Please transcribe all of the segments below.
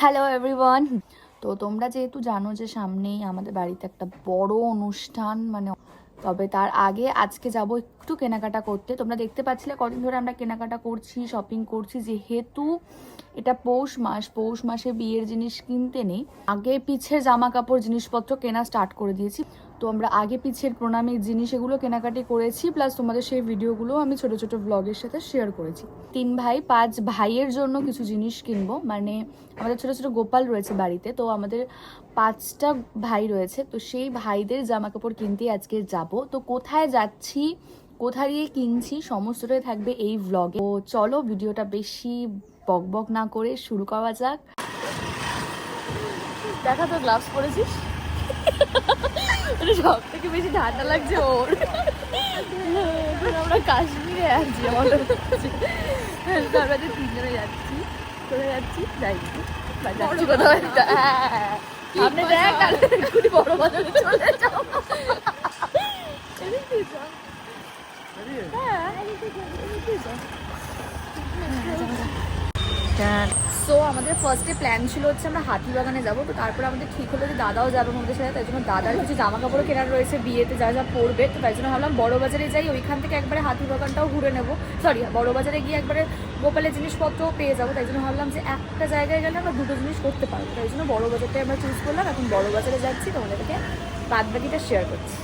Hello everyone তো তোমরা যেহেতু জানো যে সামনেই আমাদের বাড়িতে একটা বড় অনুষ্ঠান মানে তবে তার আগে আজকে যাব একটু কেনাকাটা করতে। তোমরা দেখতে পাচ্ছিলে কদিন ধরে আমরা কেনাকাটা করছি শপিং করছি। যেহেতু এটা পৌষ মাস, পৌষ মাসে বিয়ের জিনিস কিনতে নেই, আগে পিছের জামা কাপড় জিনিসপত্র কেনা স্টার্ট করে দিয়েছি। তো আমরা আগে পিছের প্রণামীর জিনিস এগুলো কেনাকাটি করেছি প্লাস তোমাদের সেই ভিডিওগুলো আমি ছোট ছোট ব্লগের সাথে শেয়ার করেছি। তিন ভাই, পাঁচ ভাইয়ের জন্য কিছু জিনিস কিনবো মানে আমাদের ছোট ছোট গোপাল রয়েছে বাড়িতে, তো আমাদের পাঁচটা ভাই রয়েছে, তো সেই ভাইদের জামা কাপড় কিনতে আজকে যাব। তো কোথায় যাচ্ছি, কোথায় গিয়ে কিনছি, সমস্তটাই থাকবে এই ভ্লগে তো চলো ভিডিওটা বেশি বক বক না করে শুরু করা যাক। দেখা তো গ্লাভস পরেছিস? সব থেকে বেশি ঠান্ডা লাগছে ওর। আমরা কাশ্মীরে আছি আমার আমরা যে তিনজনে যাচ্ছি কোথায় যাচ্ছি? যাই যাচ্ছি কোথাও একটা। দেখ এক্ষুনি বড় বাজারে চলে যাও। এদিক দিয়ে যাও। হ্যাঁ। সো আমাদের ফার্স্টে প্ল্যান ছিল হচ্ছে আমরা হাতিবাগানে যাব, তো তারপরে আমাদের ঠিক হলো যে দাদাও যাবে আমাদের সাথে, তাই জন্য দাদার কিছু জামা কাপড় কেনার রয়েছে, বিয়েতে যা যা পরবে, তো তাই জন্য ভাবলাম বড় বাজারে যাই, ওইখান থেকে একবারে হাতিবাগানটাও ঘুরে নেব। সরি বড় বাজারে গিয়ে একবারে গোপালের জিনিসপত্রও পেয়ে যাব, তাই জন্য ভাবলাম যে একটা জায়গায় গেলে আমরা দুটো জিনিস করতে পারব, তাই জন্য বড় বাজারটাই আমরা চুজ করলাম, এখন বড় বাজারে যাচ্ছি, তোমাদেরকে বাদ বাকিটা শেয়ার করছি।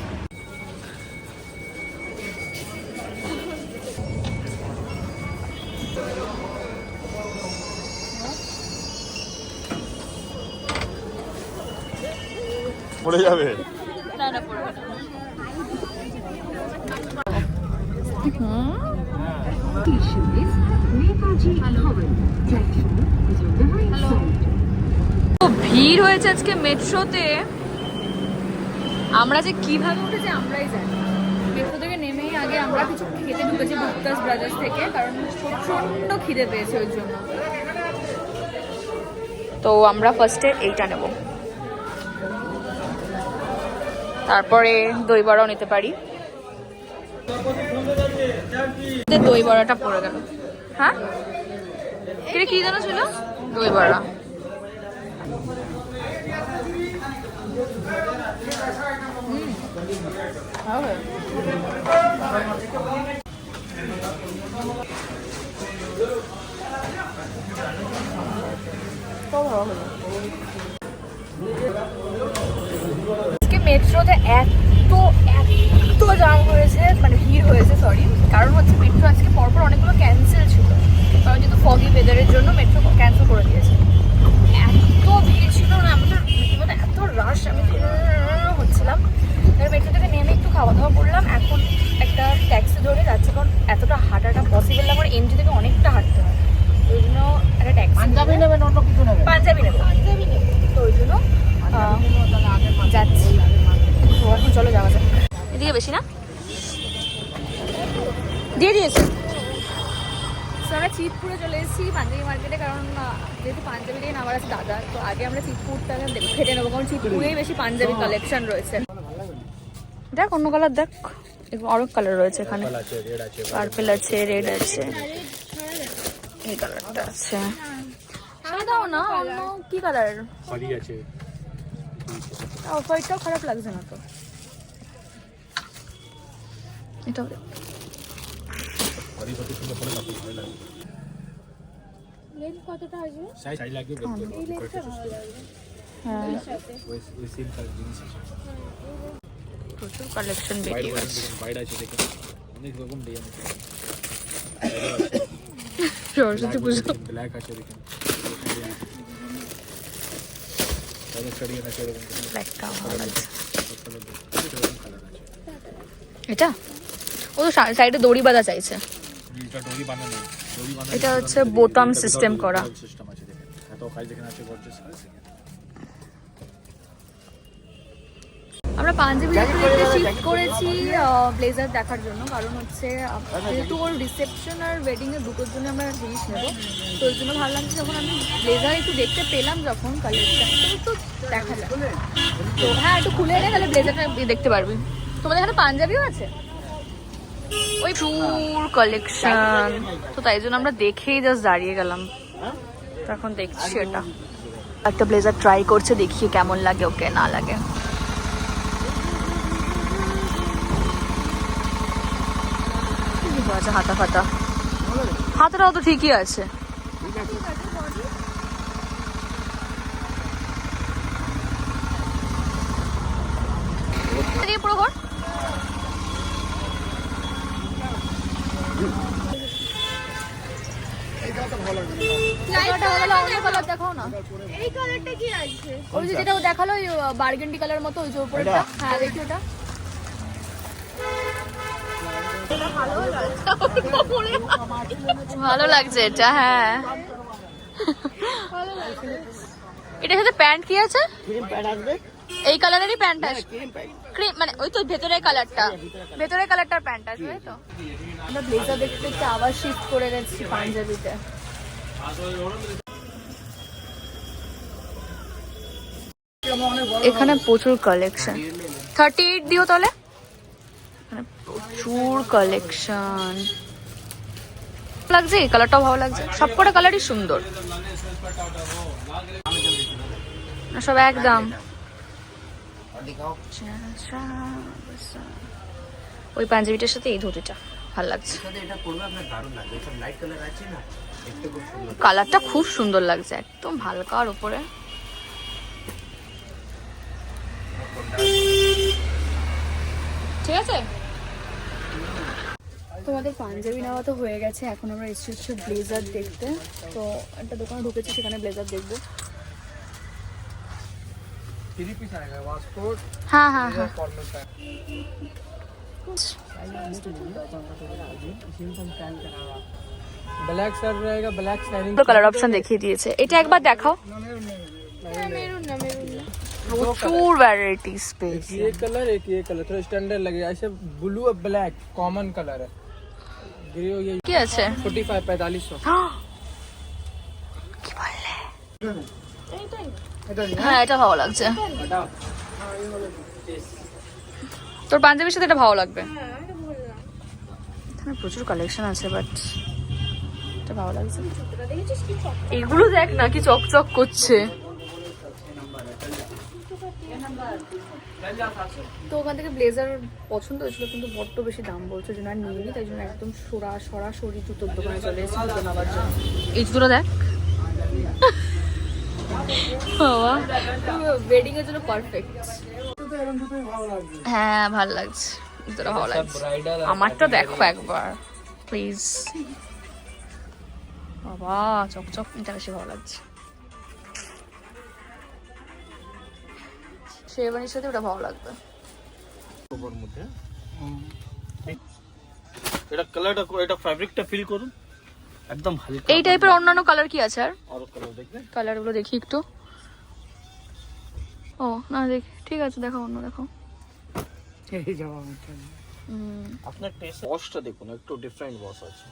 পড়ে যাবে? ভিড় হয়েছে আজকে মেট্রোতে। আমরা যে কীভাবে উঠেছি, আমরাই জানি মেট্রো থেকে নেমেই আগে আমরা কিছু খেতে ঢুকেছি গুপ্তাস ব্রাদার্স থেকে, কারণ প্রচণ্ড খিদে পেয়েছে ওই জন্য। তো আমরা ফার্স্টে এইটা নেব। তারপরে দই বড়াও নিতে পারি দই বড়াটা পড়ে গেল হ্যাঁ কিরে কি যেন ছিল দই বড়া। তো ভালো হলো। আজকে মেট্রোতে এত এত জাম হয়েছে মানে ভিড় হয়েছে সরি কারণ হচ্ছে মেট্রো আজকে পরপর অনেকগুলো ক্যান্সেল ছিল কারণ যেহেতু ফগি ওয়েদারের জন্য মেট্রো ক্যান্সেল করে দিয়েছে এত ভিড় ছিল না আমাদের রীতিমতো এত রাশ আমি তো হচ্ছিলাম এবার মেট্রো থেকে নেমে একটু খাওয়া দাওয়া করলাম এখন একটা ট্যাক্সি ধরে যাচ্ছে কারণ এতটা হাঁটাটা পসিবল না আমার এমজি থেকে অনেকটা হাঁটতে হয় ওই জন্য একটা ট্যাক্সি পাঞ্জাবি নেবেন অন্য কিছু নেবেন পাঞ্জাবি নেব পাঞ্জাবি নেব তো ওই জন্য আহ, যাচ্ছি তো এখন চলো যাওয়া যাক এদিকে বেশি না দিয়ে দিয়েছে তো আমরা চিতপুরে চলে এসেছি পাঞ্জাবি মার্কেটে কারণ যেহেতু পাঞ্জাবি দিয়ে নামার আছে দাদা তো আগে আমরা চিতপুরটা আগে খেটে নেব কারণ চিতপুরেই বেশি পাঞ্জাবি কালেকশন রয়েছে। দেখ অন্য কালার দেখ। অনেক কালার রয়েছে এখানে। আছে রেড আছে পার্পল আছে। রেড আছে। এই কালারটা আছে। সাদাও না অন্য কি কালার আছে। অফ হোয়াইটটাও খারাপ লাগছে না তো। এটাও দেখ। সুন্দর ভালো লাগে। লেন্থ কতটা আসবে? সাইজ সাইজ লাগবে এই লেন্থটা ভালো লাগবে। হ্যাঁ। ওই ওই সেম কালার জিনিস আছে। প্রচুর কালেকশন বেরিয়ে গেছে বাইরে আছে। দেখুন অনেক রকম ডিজাইন আছে। সরস্বতী পুজো। ব্ল্যাক আছে দেখুন। তাহলে স্টাডি আছে এরকম। ব্ল্যাকটা ভালো আছে। এটা? ও সাইডে দড়ি বাঁধা চাইছে। এটা হচ্ছে বোতাম করা। সিস্টেম আছে দেখেন। এত কাজ দেখেন আছে গর্জিয়াস আমরা পাঞ্জাবি শিফট করেছি ব্লেজার দেখার জন্য। কারণ হচ্ছে যেহেতু ওর রিসেপশন আর ওয়েডিং এর দুটোর জন্য আমরা জিনিস নেব তো ওই জন্য ভাবলাম যে যখন আমি ব্লেজার একটু দেখতে পেলাম যখন কালেকশন তো দেখা যাক। তো হ্যাঁ একটু খুলে এনে তাহলে ব্লেজারটা দেখতে পারবি। তোমাদের এখানে পাঞ্জাবিও আছে? প্রচুর কালেকশন তো তাই জন্য আমরা দেখেই জাস্ট দাঁড়িয়ে গেলাম। এখন দেখছি এটা। একটা ব্লেজার ট্রাই করছে, দেখি কেমন লাগে, ওকে না লাগে। আছে হাতা ফাতা। হাতাটাও তো ঠিকই আছে। পুরো ঘর। কালারটা হলো অন্য কালার দেখাও না। এই কালারটা কি আছে? ওই যে যেটা ও দেখাল ওই বার্গেন্ডি কালার মতো ওই যে উপরেটা হ্যাঁ দেখি ওটা। ভালো লাগছে এটা হ্যাঁ। এটার সাথে প্যান্ট কি আছে? এই কালারেরই প্যান্ট আছে ক্রিম মানে ওই তো ভেতরের কালারটা ভেতরের কালারটার প্যান্ট আছে তাই তো? আমরা ব্লেজার দেখতে দেখতে আবার শিফট করে গেছি পাঞ্জাবিতে। এখানে প্রচুর কালেকশন থার্টি এইট দিও তাহলে? প্রচুর কালেকশন লাগছে? এই কালারটাও ভালো লাগছে। সবকটা কালারই সুন্দর। সব একদম। ওই পাঞ্জাবিটার সাথে এই ধুতিটা। ভালো লাগছে। কালারটা খুব সুন্দর লাগছে একদম হালকার ওপরে ঠিক আছে? তোমাদের পাঞ্জাবি নেওয়া তো হয়ে গেছে এখন আমরা এসছি হচ্ছে ব্লেজার দেখতে। তো একটা দোকানে ঢুকেছি সেখানে ব্লেজার দেখব। হ্যাঁ হ্যাঁ হ্যাঁ। ब्लैक सर रहेगा ब्लैक शाइनिंग কালার অপশন দেখিয়ে দিয়েছে এটা একবার দেখাও মেরুন না মেরুন না প্রচুর ভ্যারাইটিস পেয়েছি ये कलर एक ये कलर थोड़ा स्टैंडर्ड लगेगा ऐसे ब्लू और ब्लैक कॉमन कलर है ग्रे ये কি আছে फोर्टी फाइव पैंतालीस सौ কি বললে হ্যাঁ এটা ভালো লাগছে তোর পাঞ্জাবির সাথে এটা ভালো লাগবে এখানে প্রচুর কালেকশন আছে বাট এটা ভালো লাগছে। এগুলো দেখ না কি চকচক করছে। তো ওখান থেকে ব্লেজার পছন্দ হয়েছিল কিন্তু বড্ড বেশি দাম বলছে জন্য আর নিইনি তাই জন্য একদম সরা সরা শরীর জুতোর দোকানে চলে এসেছি জুতো নেওয়ার জন্য। এই জুতোটা দেখ। বাবা। ওয়েডিং এর জন্য পারফেক্ট হ্যাঁ ভালো লাগছে। জুতোটা ভালো লাগছে। আমারটা দেখো একবার প্লিজ বাবা চকচক এটা বেশি ভালো লাগছে। শেরবানির সাথে ওটা ভালো লাগবে। ওপর মধ্যে। এটা কালারটা এটা ফ্যাব্রিকটা ফিল করুন। একদম হালকা এই টাইপের অন্যান্য কালার কি আছে আর? আর কালার দেখবেন। কালারগুলো দেখি একটু। ও না দেখি। ঠিক আছে দেখো অন্য দেখো হুম, আপনার টেস্ট ওয়াশটা দেখুন একটু ডিফারেন্ট ওয়াশ আছে।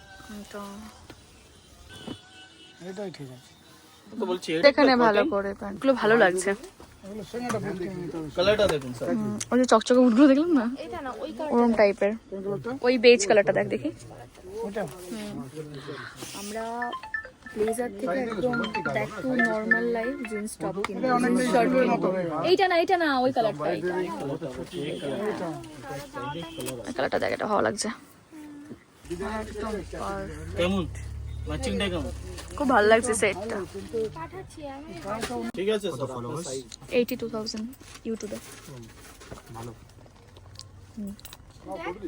এটা তো বলছি দেখে ভালো করে প্যান্টগুলো ভালো লাগছে। কালারটা দেখুন স্যার ওই যে চকচকে দেখলাম না? ওরম টাইপের ওই বেজ কালারটা দেখ দেখি। আমরা ব্লেজার থেকে একদম back to normal life jeans top এইটা না এইটা না ওই কালারটা দেখ এটা ভালো লাগছে। একদম। কেমন? ম্যাচিংটা কেমন? খুব ভালো লাগছে সেটটা। ঠিক আছে স্যার। টু থাউজেন্ড ইউটিউবে। হুম।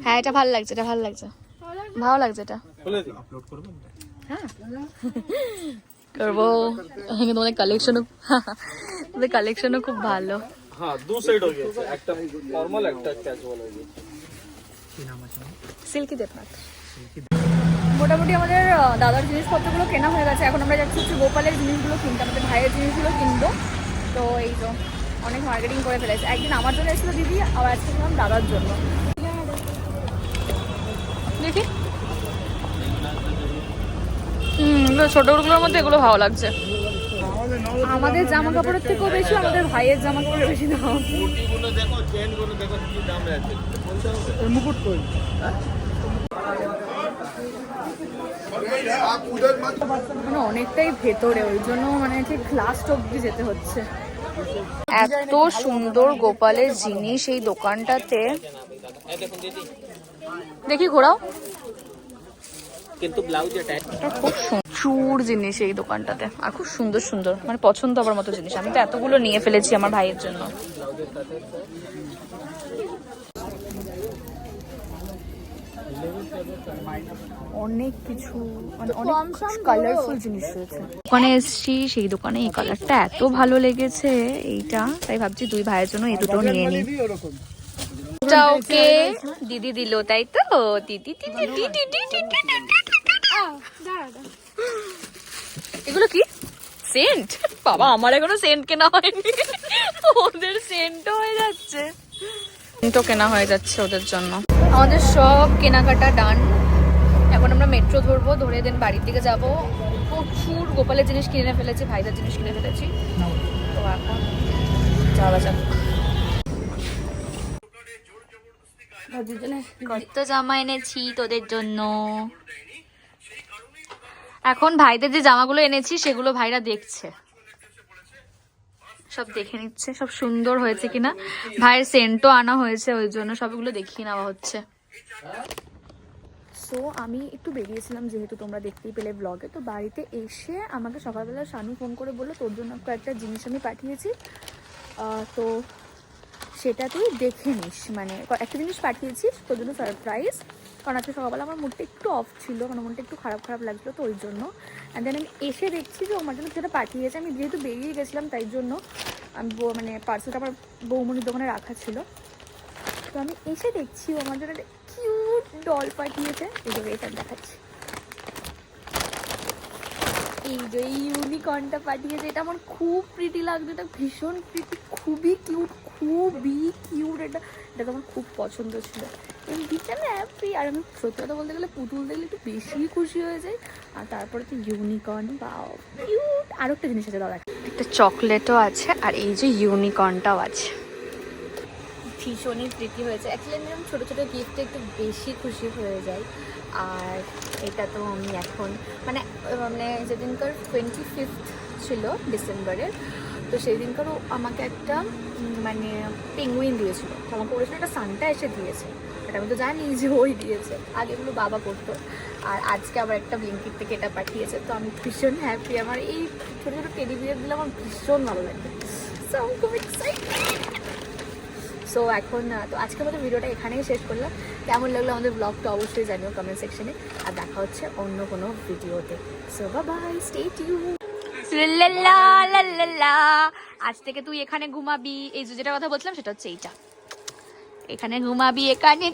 হ্যাঁ এটা ভালো লাগছে এটা ভালো লাগছে। ভালো লাগছে এটা। আপলোড করবেন? করব। এখানে তোমাদের কালেকশনও তোমাদের কালেকশনও খুব ভালো। হ্যাঁ দু সাইড হয়ে গেছে। একটা নরমাল একটা ক্যাজুয়াল হয়ে গেছে। সিল্কি দেবনাথ। মোটামুটি আমাদের দাদার জিনিসপত্রগুলো কেনা হয়ে গেছে। এখন আমরা যাচ্ছি হচ্ছে গোপালের জিনিসগুলো কিনতে আমাদের ভাইয়ের জিনিসগুলো কিনবো। তো এই তো অনেক মার্কেটিং করে ফেলেছে। একদিন আমার জন্য এসেছিল দিদি আবার আজকে ছিলাম দাদার জন্য। দেখি। হুম ছোটগুলোর মধ্যে এগুলো ভালো লাগছে। আমাদের জামা কাপড়ের থেকেও বেশি আমাদের ভাইয়ের জামা কাপড়ের বেশি দাম। গুলো মানে অনেকটাই ভেতরে ওই জন্য মানে ঠিক লাস্ট অব্দি যেতে হচ্ছে। এত সুন্দর গোপালের জিনিস এই দোকানটাতে। দেখি ঘোরাও। কিন্তু ব্লাউজ খুব প্রচুর জিনিস এই দোকানটাতে আর খুব সুন্দর সুন্দর মানে পছন্দ হবার মতো জিনিস। আমি তো এতগুলো নিয়ে ফেলেছি আমার ভাইয়ের জন্য। অনেক কিছু মানে অনেক কালারফুল জিনিস রয়েছে দোকানে এসছি সেই দোকানে এই কালারটা এত ভালো লেগেছে এইটা তাই ভাবছি দুই ভাইয়ের জন্য এই দুটো নিয়ে নিই এটা ওকে দিদি দিল তাই তো দিদি দিদি দিদি দিদি এগুলো কি সেন্ট বাবা আমার এখনও সেন্ট কেনা হয়নি ওদের সেন্টও হয়ে যাচ্ছে সেন্টও কেনা হয়ে যাচ্ছে ওদের জন্য। আমাদের সব কেনাকাটা ডান এখন আমরা মেট্রো ধরবো ধরে দেন বাড়ির দিকে যাব। প্রচুর গোপালের জিনিস কিনে ফেলেছি ভাইদের জিনিস কিনে ফেলেছি। তো এখন যাওয়া যাক। কত জামা এনেছি তোদের জন্য। এখন ভাইদের যে জামাগুলো এনেছি সেগুলো ভাইরা দেখছে। সব দেখে নিচ্ছে, সব সুন্দর হয়েছে কিনা। ভাইয়ের সেন্টও আনা হয়েছে, ওই জন্য সবগুলো দেখিয়ে নেওয়া হচ্ছে। সো আমি একটু বেরিয়েছিলাম যেহেতু তোমরা দেখতেই পেলে ব্লগে তো বাড়িতে এসে আমাকে সকালবেলা শানু ফোন করে বলল, তোর জন্য কয়েকটা জিনিস আমি পাঠিয়েছি। তো সেটা তুই দেখে নিস। মানে একটা জিনিস পাঠিয়েছিস, তোর জন্য সারপ্রাইজ কারণ আজকে সকালবেলা আমার মুডটা একটু অফ ছিল মানে মনটা একটু খারাপ খারাপ লাগছিল তো ওই জন্য। অ্যান্ড দেন আমি এসে দেখছি যে আমার জন্য সেটা পাঠিয়েছে। আমি যেহেতু বেরিয়ে গেছিলাম, তাই জন্য আমি মানে পার্সেলটা আমার বৌমনির দোকানে রাখা ছিল। তো আমি এসে দেখছি ও আমার জন্য কিউট ডল পাঠিয়েছে। এই এটা দেখাচ্ছি। এই যে এই ইউনিকর্নটা পাঠিয়েছে, এটা আমার খুব প্রিটি লাগছে, এটা ভীষণ প্রিটি খুবই কিউট খুবই কিউট এটা এটা তো আমার খুব পছন্দ ছিল। এমনিতে না হ্যাপি আর আমি সত্যি কথা বলতে গেলে পুতুল দেখলে একটু বেশি খুশি হয়ে যাই। আর তারপরে তো ইউনিকর্ন বা কিউট আরও একটা জিনিস আছে দাদা একটা। চকলেটও আছে আর এই যে ইউনিকর্নটাও আছে। ভীষণই প্রীতি হয়েছে। অ্যাকচুয়ালি আমি এরকম ছোটো ছোটো গিফটে একটু বেশি খুশি হয়ে যাই। আর এটা তো আমি এখন মানে মানে যেদিনকার টোয়েন্টি ফিফথ ছিল ডিসেম্বরের তো সেই দিনকার ও আমাকে একটা মানে পেঙ্গুইন দিয়েছিল। তো আমাকে ওর একটা সানটা এসে দিয়েছে। আমি তো জানি যে ওই দিয়েছে। আগে এগুলো বাবা করতো, আর আজকে আবার একটা ব্লিঙ্কিট থেকে এটা পাঠিয়েছে। তো আমি ভীষণ হ্যাপি আমার এই ছোটো ছোটো টেডি বিয়ার দিলে আমার ভীষণ ভালো লাগে। সো সো এখন তো আজকে মতো ভিডিওটা এখানেই শেষ করলাম। কেমন লাগল আমাদের ব্লগটা অবশ্যই জানিও কমেন্ট সেকশনে আর দেখা হচ্ছে অন্য কোনো ভিডিওতে। সো বাই স্টে টিউ আজ থেকে তুই এখানে ঘুমাবি। এই যে যেটা কথা বলছিলাম, সেটা হচ্ছে এইটা। এখানে ঘুমাবি এখানে